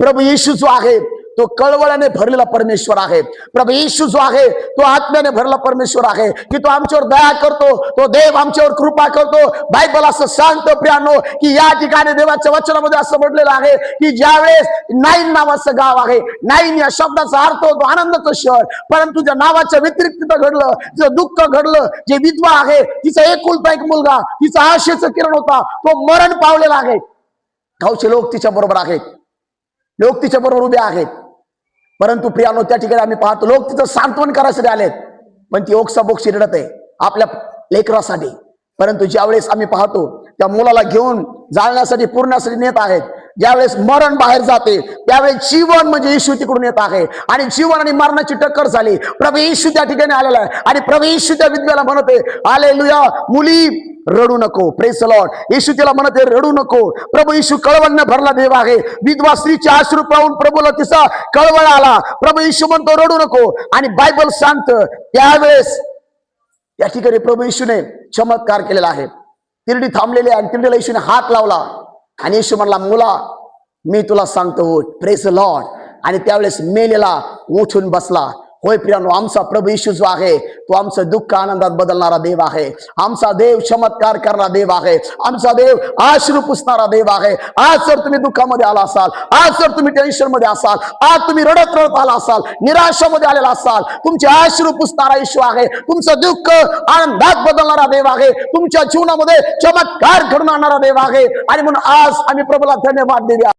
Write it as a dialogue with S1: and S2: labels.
S1: प्रभू येशू जो आहे तो कळवळ्याने भरलेला परमेश्वर आहे. प्रभू येशू जो आहे तो आत्म्याने भरला परमेश्वर आहे. की तो आमच्यावर दया करतो तो देव आमच्यावर कृपा करतो. बायबल असं सांगतो प्रियानो की या ठिकाणी देवाच्या वचनामध्ये असं म्हटलेलं आहे की ज्यावेळेस नाईन नावाचं गाव आहे नाईन या शब्दाचा अर्थ होतो आनंदाचं शहर परंतु ज्या नावाच्या व्यतिरिक्त तिथं घडलं जे दुःख घडलं जे विधवा आहे तिचा एकुलता एक मुलगा तिचा आशेचं किरण होता तो मरण पावलेला आहे. गावचे लोक तिच्या बरोबर आहेत. लोक तिच्या बरोबर उभे आहेत. परंतु प्रियानो त्या ठिकाणी आम्ही पाहतो लोक तिचं सांत्वन करायसाठी आलेत. पण ती ओक्सा बोक्षी रडत आहे आपल्या लेकरासाठी. परंतु ज्यावेळेस आम्ही पाहतो त्या मुलाला घेऊन जाळण्यासाठी पूर्णासाठी नेत आहेत. ज्यावेळेस मरण बाहेर जाते त्यावेळेस जीवन म्हणजे येशू तिकडून येत आहे. आणि जीवन आणि मरणाची टक्कर झाली. प्रभू येशू त्या ठिकाणी आलेला आहे. आणि प्रभू येशू त्या विद्याला म्हणते आले लुया मुली रडू नको. प्रेस लॉर्ड येशू तिला म्हणते रडू नको. प्रभू येशू कळवळने भरला देव आहे. विधवा स्त्रीचे आश्रू पाहून प्रभूला तिचा कळवळ आला. प्रभू येशू म्हणतो रडू नको. आणि बायबल सांगत त्यावेळेस या ठिकाणी प्रभू येशूने चमत्कार केलेला आहे. तिरडी थांबलेली आणि तिरडीला येशूने हात लावला. आणि येशू म्हणला मुला मी तुला सांगतो हो प्रेस लॉर्ड आणि त्यावेळेस मेलेला उठून बसला. होय प्रियानो आमचा प्रभू येशू जो आहे तो आमचं दुःख आनंदात बदलणारा देव आहे. आमचा देव चमत्कार करणारा देव आहे. आमचा देव आश्रू पुसणारा देव आहे. आज जर तुम्ही दुःखामध्ये आला असाल आज जर तुम्ही टेन्शनमध्ये असाल आज तुम्ही रडत रडत आला असाल निराशामध्ये आलेला असाल तुमचे आश्रू पुसणारा येशू आहे. तुमचं दुःख आनंदात बदलणारा देव आहे. तुमच्या जीवनामध्ये चमत्कार घडून आणणारा देव आहे. आणि म्हणून आज आम्ही प्रभूला धन्यवाद देऊया.